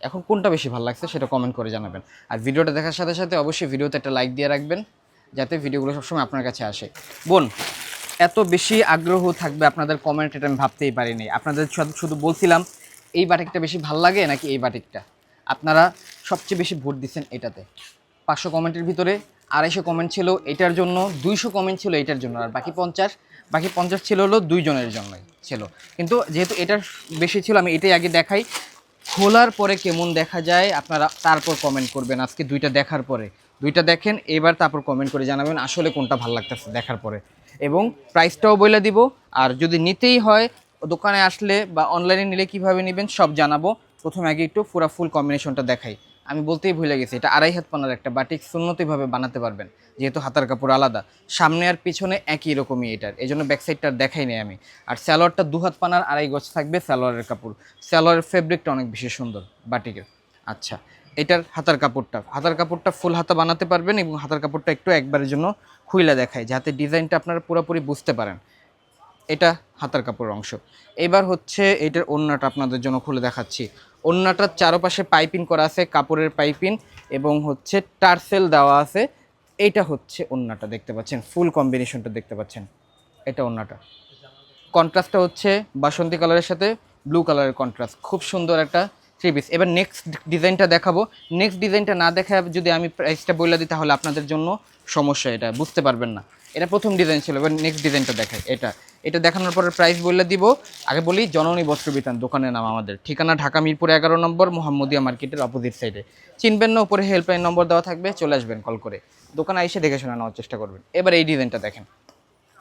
এখন কোনটা বেশি ভালো লাগছে সেটা কমেন্ট করে জানাবেন। আর ভিডিওটা দেখার সাথে সাথে অবশ্যই ভিডিওতে একটা লাইক দিয়ে রাখবেন, যাতে ভিডিওগুলো সবসময় আপনার কাছে আসে। বোন, এত বেশি আগ্রহ থাকবে আপনাদের কমেন্ট এটা আমি ভাবতেই পারিনি। আপনাদের শুধু- বলছিলাম, এই বাটিকটা বেশি ভালো লাগে নাকি এই বাটিকটা? আপনারা সবচেয়ে বেশি ভোট দিচ্ছেন এটাতে। পাঁচশো কমেন্টের ভিতরে আড়াইশো কমেন্ট ছিল এটার জন্য, দুইশো কমেন্ট ছিল এটার জন্য, আর বাকি পঞ্চাশ বাকি পঞ্চাশ ছিল হলো দুইজনের জন্যই ছিল। কিন্তু যেহেতু এটার বেশি ছিল, আমি এটাই আগে দেখাই। খোলার পরে কেমন দেখা যায়, আপনারা তারপর কমেন্ট করবেন আজকে দুইটা দেখার পরে। দুইটা দেখেন, এবার তারপর কমেন্ট করে জানাবেন আসলে কোনটা ভালো লাগতেছে দেখার পরে। এবং প্রাইসটাও বলে দিব, আর যদি নিতেই হয়, দোকানে আসলে বা অনলাইনে নিলে কীভাবে নেবেন সব জানাব। প্রথমে আগে একটু পুরা ফুল কম্বিনেশনটা দেখাই। আমি বলতেই ভুলে গেছি, এটা আড়াই হাত পানার একটা বাটিক সুন্নতিভাবে বানাতে পারবেন, যেহেতু হাতার কাপড় আলাদা। সামনে আর পিছনে একই রকমই এটার, এই জন্য ব্যাক সাইডটা দেখাই নেই আমি। আর স্যালোয়ারটা দু হাত পানার আড়াই গজ থাকবে স্যালোয়ারের কাপড়। স্যালোয়ারের ফেব্রিকটা অনেক বেশি সুন্দর বাটিকের। আচ্ছা এটার হাতার কাপড়টা হাতার কাপড়টা ফুল হাতা বানাতে পারবেন এবং হাতার কাপড়টা একটু একবারের জন্য খুইলা দেখায় যাতে ডিজাইনটা আপনারা পুরোপুরি বুঝতে পারেন। এটা হাতার কাপড়ের অংশ। এবার হচ্ছে এটার ওড়নাটা আপনাদের জন্য খুলে দেখাচ্ছি। ওড়নাটার চারপাশে পাইপিং করা আছে, কাপড়ের পাইপিং এবং হচ্ছে টার্সেল দেওয়া আছে। এটা হচ্ছে ওড়নাটা দেখতে পাচ্ছেন, ফুল কম্বিনেশনটা দেখতে পাচ্ছেন, এটা ওড়নাটা কন্ট্রাস্টটা হচ্ছে বাসন্তী কালারের সাথে, ব্লু কালারের কন্ট্রাস্ট। খুব সুন্দর একটা থ্রি পিস এবার নেক্সট ডিজাইনটা দেখাবো। নেক্সট ডিজাইনটা না দেখা যদি আমি প্রাইসটা বলে দিই, তাহলে আপনাদের জন্য সমস্যা এটা, বুঝতে পারবেন না। এটা প্রথম ডিজাইন ছিল, এবার নেক্সট ডিজাইনটা দেখাই, এটা। এটা দেখানোর পরে প্রাইস বলে দিব। আগে বলি, জননী বস্ত্র বিতান, দোকানের নাম আমাদের। ঠিকানা ঢাকা মিরপুর এগারো নম্বর, মোহাম্মদিয়া মার্কেটের অপোজিট সাইডে চিনবেন না, উপরে হেল্পলাইন নম্বর দেওয়া থাকবে, চলে আসবেন কল করে। দোকানে এসে দেখে শোনা নেওয়ার চেষ্টা করবেন। এবার এই ডিজাইনটা দেখেন।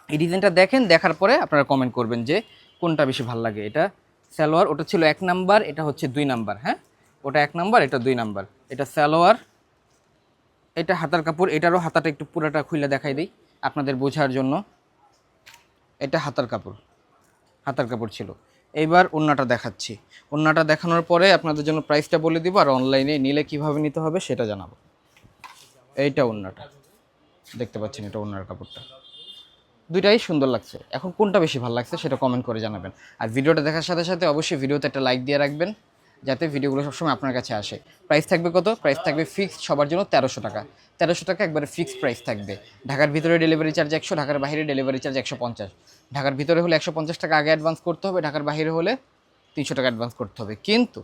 এই ডিজাইনটা দেখেন, দেখার পরে আপনারা কমেন্ট করবেন যে কোনটা বেশি ভালো লাগে, এটা সালোয়ার, ওটা ছিল এক নাম্বার, এটা হচ্ছে দুই নাম্বার হ্যাঁ? ওটা এক নাম্বার, এটা দুই নাম্বার। এটা সালোয়ার, এটা হাতার কাপড়, এটারও হাতাটা একটু পুরাটা খুলে দেখাই দিই আপনাদের বোঝার জন্য। এটা হাতার কাপড় হাতার কাপড় ছিল। এইবার ওন্নাটা দেখাচ্ছি। ওন্নাটা দেখানোর পরে আপনাদের জন্য প্রাইসটা বলে দিব আর অনলাইনে নিলে কীভাবে নিতে হবে সেটা জানাব। এইটা ওন্নাটা, দেখতে পাচ্ছেন এটা ওন্নার কাপড়টা। দুইটাই সুন্দর লাগছে। এখন কোনটা বেশি ভালো লাগছে সেটা কমেন্ট করে জানাবেন। আর ভিডিওটা দেখার সাথে সাথে অবশ্যই ভিডিওতে একটা লাইক দিয়ে রাখবেন, যাতে ভিডিওগুলো সবসময় আপনার কাছে আসে। প্রাইস থাকবে কত? প্রাইস থাকবে ফিক্সড সবার জন্য তেরোশো টাকা। তেরোশো টাকা একবারে ফিক্সড প্রাইস থাকবে। ঢাকার ভিতরে ডেলিভারি চার্জ একশো, ঢাকার বাইরে ডেলিভারি চার্জ একশো পঞ্চাশ। ঢাকার ভিতরে হলে একশো পঞ্চাশ টাকা আগে অ্যাডভান্স করতে হবে, ঢাকার বাইরে হলে তিনশো টাকা অ্যাডভান্স করতে হবে। কিন্তু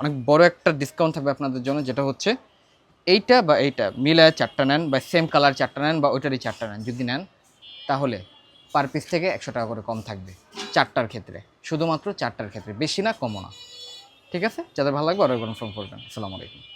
অনেক বড় একটা ডিসকাউন্ট থাকবে আপনাদের জন্য, যেটা হচ্ছে এইটা বা এইটা, মিলায় চারটা নেন বা সেম কালার চারটা নেন বা ওইটারই চারটা নেন। যদি নেন তাহলে পার পিস থেকে একশো টাকা করে কম থাকবে চারটার ক্ষেত্রে। শুধুমাত্র চারটার ক্ষেত্রে, বেশি না, কমও না। ঠিক আছে? যাদের ভালো লাগবে অর্ডার কনফার্ম করবেন। আসসালামু আলাইকুম।